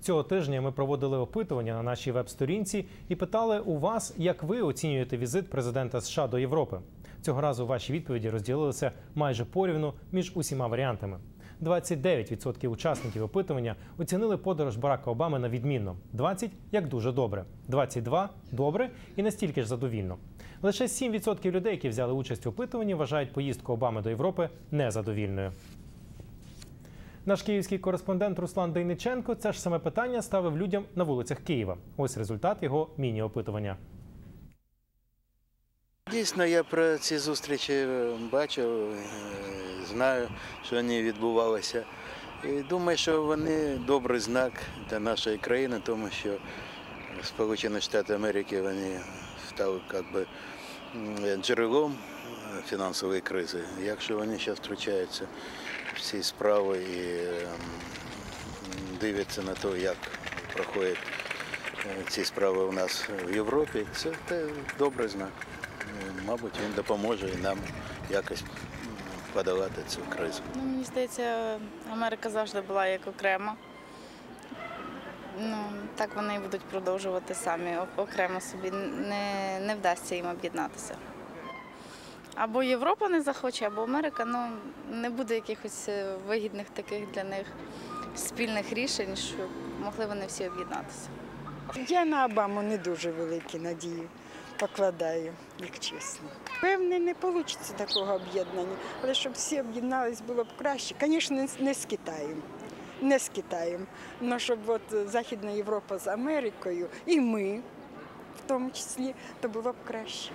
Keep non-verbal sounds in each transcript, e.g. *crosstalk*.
Цього тижня ми проводили опитування на нашій веб-сторінці і питали у вас, як ви оцінюєте візит президента США до Європи. Цього разу ваші відповіді розділилися майже порівну між усіма варіантами. 29% учасників опитування оцінили подорож Барака Обами на відмінно, 20 – як дуже добре, 22 – добре і настільки ж задовільно. Лише 7% людей, які взяли участь в опитуванні, вважають поїздку Обами до Європи незадовільною. Наш київський кореспондент Руслан Дейниченко це ж саме питання ставив людям на вулицях Києва. Ось результат його міні-опитування. Дійсно, я про ці зустрічі е, бачив, е, знаю, що вони відбувалися. І думаю, що вони добрий знак для нашої країни, тому що Сполучені Штати Америки вони стали як би, джерелом фінансової кризи. Якщо вони зараз втручаються в ці справи і е, дивляться на те, як проходять е, ці справи у нас в Європі, це добрий знак. Ну, Мабуть, він допоможе і нам якось м, подолати цю кризу. Ну, мені здається, Америка завжди була як окремо. Ну, так вони і будуть продовжувати самі окремо собі. Не, не вдасться їм об'єднатися. Або Європа не захоче, або Америка. Ну, не буде якихось е, вигідних таких для них спільних рішень, щоб могли вони всі об'єднатися. Я на Обаму не дуже великі надії покладаю, як чесно. Певне, не вийде такого об'єднання, але щоб всі об'єднались, було б краще. Звісно, не з- Китаєм. Не з Китаєм. але щоб от Західна Європа з Америкою і ми, в тому числі, то було б краще.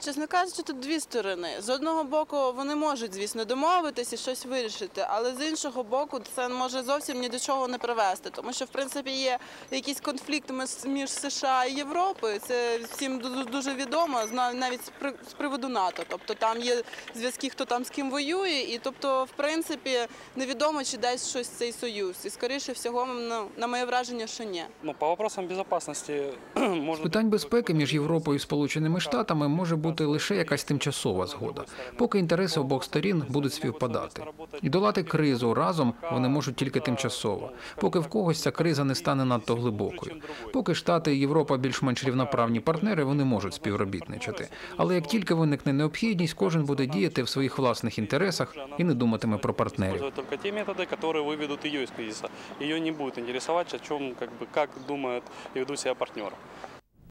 Чесно кажучи, тут дві сторони. З одного боку, вони можуть, звісно, домовитись і щось вирішити, але з іншого боку, це може зовсім ні до чого не привести, тому що в принципі є якийсь конфлікт між- США і Європою. Це всім дуже відомо, зна- навіть з при- з приводу НАТО. Тобто там є зв'язки, хто там з ким воює, і тобто, в принципі, невідомо, чи дасть щось цей союз. І скоріше всього, ну, на моє враження, що ні. Ну, по вопросам безопасности, *clears throat* З питань безпеки між Європою і Сполученими Штатами може бути лише якась тимчасова згода, поки інтереси обох сторін будуть співпадати. І долати кризу разом вони можуть тільки тимчасово, поки в когось ця криза не стане надто глибокою. Поки Штати і Європа більш-менш рівноправні партнери, вони можуть співробітничати. Але як тільки виникне необхідність, кожен буде діяти в своїх власних інтересах і не думатиме про партнерів. использовать только те методы, которые выведут ее из кризиса. Ее не будет интересовать, о чем, как бы, как думает и ведут себя партнеры.